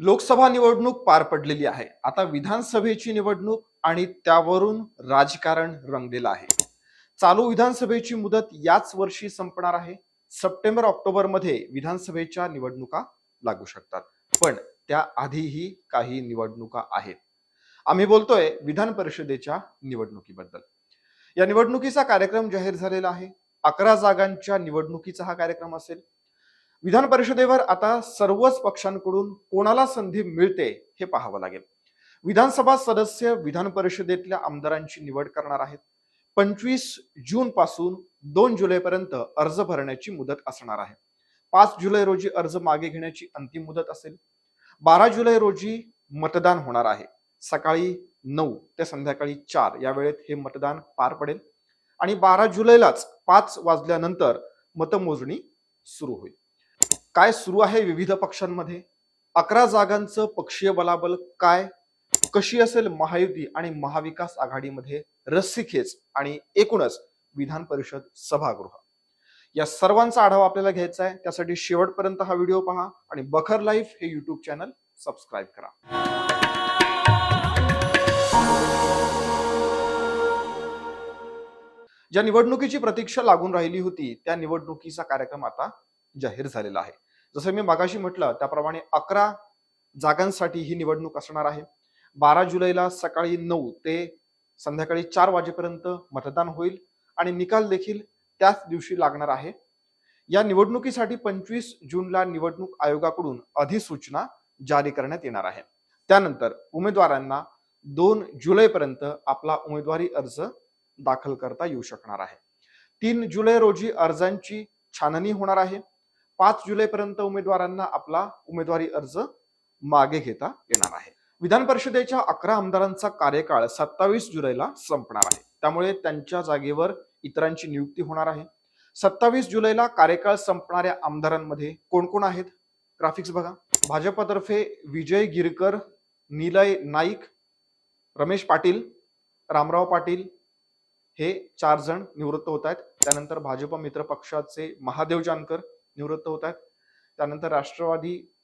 लोकसभा निवडणूक पार पडलेली आहे. आता विधानसभेची निवडणूक आणि त्यावरून राजकारण रंगलेलं आहे. चालू विधानसभेची मुदत याच वर्षी संपणार आहे. सप्टेंबर ऑक्टोबरमध्ये विधानसभेच्या निवडणुका लागू शकतात. पण त्या आधीही काही निवडणुका आहेत. आम्ही बोलतोय विधान परिषदेच्या निवडणुकीबद्दल. या निवडणुकीचा कार्यक्रम जाहीर झालेला आहे. अकरा जागांच्या निवडणुकीचा हा कार्यक्रम असेल. विधान परिषदेवर आता सर्वच पक्षांकडून कोणाला संधी मिळते हे पाहावं लागेल. विधानसभा सदस्य विधान परिषदेतल्या आमदारांची निवड करणार आहेत. पंचवीस जून पासून दोन जुलैपर्यंत अर्ज भरण्याची मुदत असणार आहे. पाच जुलै रोजी अर्ज मागे घेण्याची अंतिम मुदत असेल. बारा जुलै रोजी मतदान होणार आहे. सकाळी नऊ ते संध्याकाळी चार या वेळेत हे मतदान पार पडेल. आणि बारा जुलैलाच पाच वाजल्यानंतर मतमोजणी सुरू होईल. काय सुरू आहे विविध पक्षांमध्ये? अकरा जागांचं पक्षीय बलाबल काय? कशी असेल महायुती आणि महाविकास आघाडीमध्ये रस्सीखेच आणि एकूणच विधान परिषद सभागृह? या सर्वांचा आढावा आपल्याला घ्यायचा आहे. त्यासाठी शेवटपर्यंत हा व्हिडिओ पहा आणि बखर लाईफ हे युट्यूब चॅनल सबस्क्राईब करा. ज्या निवडणुकीची प्रतीक्षा लागून राहिली होती त्या निवडणुकीचा कार्यक्रम आता जाहीर झालेला आहे. जसं मी मागाशी म्हटलं त्याप्रमाणे अकरा जागांसाठी ही निवडणूक असणार आहे. बारा जुलैला सकाळी नऊ ते संध्याकाळी चार वाजेपर्यंत मतदान होईल आणि निकाल देखील त्याच दिवशी लागणार आहे. या निवडणुकीसाठी पंचवीस जूनला निवडणूक आयोगाकडून अधिसूचना जारी करण्यात येणार आहे. त्यानंतर उमेदवारांना दोन जुलैपर्यंत आपला उमेदवारी अर्ज दाखल करता येऊ शकणार आहे. तीन जुलै रोजी अर्जांची छाननी होणार आहे. पाच जुलैपर्यंत उमेदवारांना आपला उमेदवारी अर्ज मागे घेता येणार आहे. विधान परिषदेच्या अकरा आमदारांचा कार्यकाळ सत्तावीस जुलैला संपणार आहे. त्यामुळे त्यांच्या जागेवर इतरांची नियुक्ती होणार आहे. सत्तावीस जुलैला कार्यकाळ संपणाऱ्या आमदारांमध्ये कोण कोण आहेत? ग्राफिक्स बघा. भाजपतर्फे विजय गिरकर निलय नाईक रमेश पाटील रामराव पाटील हे चार जण निवृत्त होत आहेत. त्यानंतर भाजप मित्र पक्षाचे महादेव जानकर निवृत्त होत आहेत त्यानंतर राष्ट्रवादी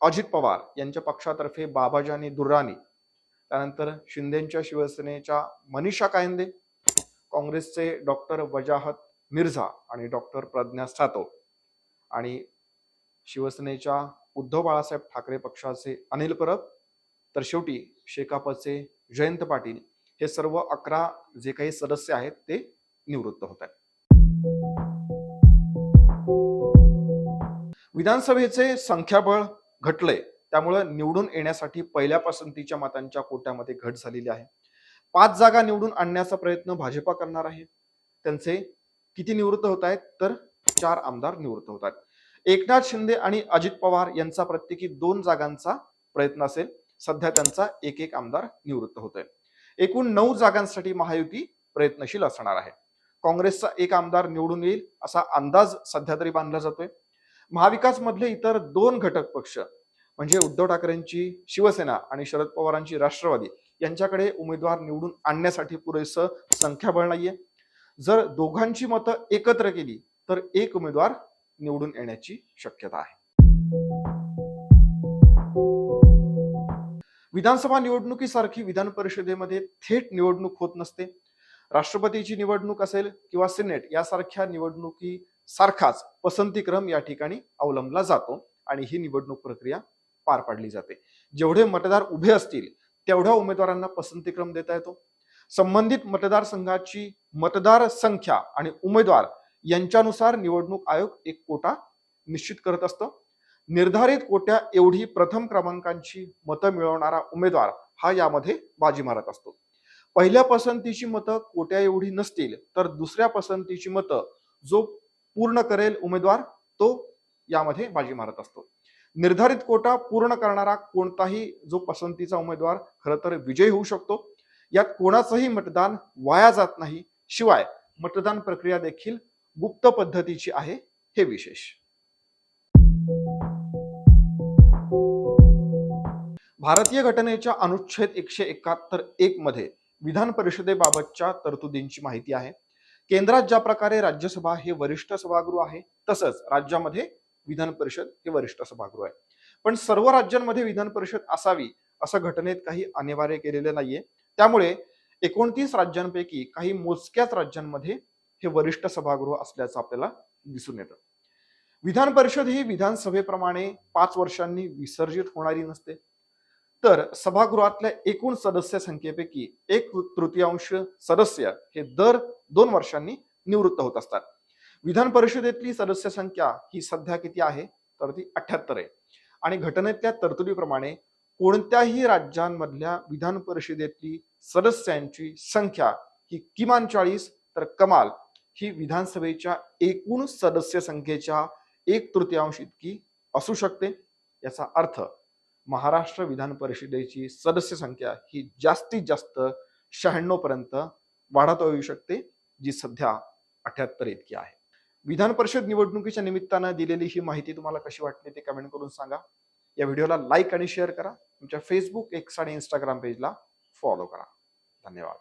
अजित पवार यांच्या पक्षातर्फे बाबाजानी दुर्राणी. त्यानंतर शिंदेच्या शिवसेनेच्या मनीषा कायंदे. काँग्रेसचे डॉक्टर वजाहत मिर्झा आणि डॉक्टर प्रज्ञा सातव. आणि शिवसेनेच्या उद्धव बाळासाहेब ठाकरे पक्षाचे अनिल परब. तर शेवटी शेकापचे जयंत पाटील हे सर्व अकरा जे काही सदस्य आहेत ते निवृत्त होत आहेत. विधानसभेचे संख्याबळ घटलंय त्यामुळे निवडून येण्यासाठी पहिल्या पसंतीच्या मतांच्या कोट्यामध्ये घट झालेली आहे. पाच जागा निवडून आणण्याचा प्रयत्न भाजपा करणार आहे. त्यांचे किती निवृत्त होत आहेत? तर चार आमदार निवृत्त होत आहेत. एकनाथ शिंदे आणि अजित पवार यांचा प्रत्येकी दोन जागांचा प्रयत्न असेल. सध्या त्यांचा एक एक आमदार निवृत्त होत आहे एकूण नऊ जागांसाठी महायुती प्रयत्नशील असणार आहे. काँग्रेसचा एक आमदार निवडून येईल असा अंदाज सध्या तरी बांधला जातोय. महाविकास मधले इतर दोन घटक पक्ष म्हणजे उद्धव ठाकरेंची शिवसेना आणि शरद पवारांची राष्ट्रवादी यांच्याकडे उमेदवार निवडून आणण्यासाठी पुरेसं संख्याबळ नाहीये. जर दोघांची मतं एकत्र केली तर एक उमेदवार निवडून येण्याची शक्यता आहे. विधानसभा निवडणुकीसारखी विधान परिषदेमध्ये थेट निवडणूक होत नसते. राष्ट्रपतीची निवडणूक असेल किंवा सिनेट यासारख्या निवडणुकी सारखाच पसंतीक्रम या ठिकाणी अवलंबला जातो आणि ही निवडणूक प्रक्रिया पार पाडली जाते. जेवढे मतदार उभे असतील तेवढ्या उमेदवारांना पसंतीक्रम देता येतो. संबंधित मतदारसंघाची मतदार संख्या आणि उमेदवार यांच्यानुसार निवडणूक आयोग एक कोटा निश्चित करत असतं. निर्धारित कोट्या एवढी प्रथम क्रमांकांची मतं मिळवणारा उमेदवार हा यामध्ये बाजी मारत असतो. पहिल्या पसंतीची मतं कोट्या एवढी नसतील तर दुसऱ्या पसंतीची मतं जो पूर्ण करेल उमेदवार तो यामध्ये बाजी मारत असतो. निर्धारित कोटा पूर्ण करणारा कोणताही जो पसंतीचा उमेदवार खरं तर विजयी होऊ शकतो. यात कोणाचंही मतदान वाया जात नाही. शिवाय मतदान प्रक्रिया देखील गुप्त पद्धतीची आहे हे विशेष. भारतीय घटनेच्या अनुच्छेद एकशे एकाहत्तर एक मध्ये विधान परिषदेबाबतच्या तरतुदींची माहिती आहे. केंद्रात ज्या प्रकारे राज्यसभा हे वरिष्ठ सभागृह आहे तसंच राज्यामध्ये विधान परिषद हे वरिष्ठ सभागृह आहे. पण सर्व राज्यांमध्ये विधान परिषद असावी असं घटनेत काही अनिवार्य केलेलं नाहीये. त्यामुळे एकोणतीस राज्यांपैकी काही मोजक्याच राज्यांमध्ये हे वरिष्ठ सभागृह असल्याचं आपल्याला दिसून येतं. विधान परिषद ही विधानसभेप्रमाणे पाच वर्षांनी विसर्जित होणारी नसते. तर सभागृहातल्या एकूण सदस्य संख्येपैकी एक तृतीयांश सदस्य हे दर दोन वर्षांनी निवृत्त होत असतात. विधान परिषदेतली सदस्य संख्या ही सध्या किती आहे? तर ती अठ्याहत्तर आहे. आणि घटनेतल्या तरतुदीप्रमाणे कोणत्याही राज्यांमधल्या विधान परिषदेतली सदस्यांची संख्या ही किमान चाळीस तर कमाल ही विधानसभेच्या एकूण सदस्य संख्येच्या एक तृतीयांश इतकी असू शकते याचा अर्थ महाराष्ट्र विधान परिषदेची सदस्य संख्या ही जास्तीत जास्त शहाण्णव पर्यंत वाढत येऊ शकते जी सध्या अठ्याहत्तर इतकी आहे. विधान परिषद निवडणुकीच्या निमित्तानं दिलेली ही माहिती तुम्हाला कशी वाटली ते कमेंट करून सांगा. या व्हिडिओला लाईक आणि शेअर करा. तुमच्या फेसबुक एक्स आणि इंस्टाग्राम पेजला फॉलो करा. धन्यवाद.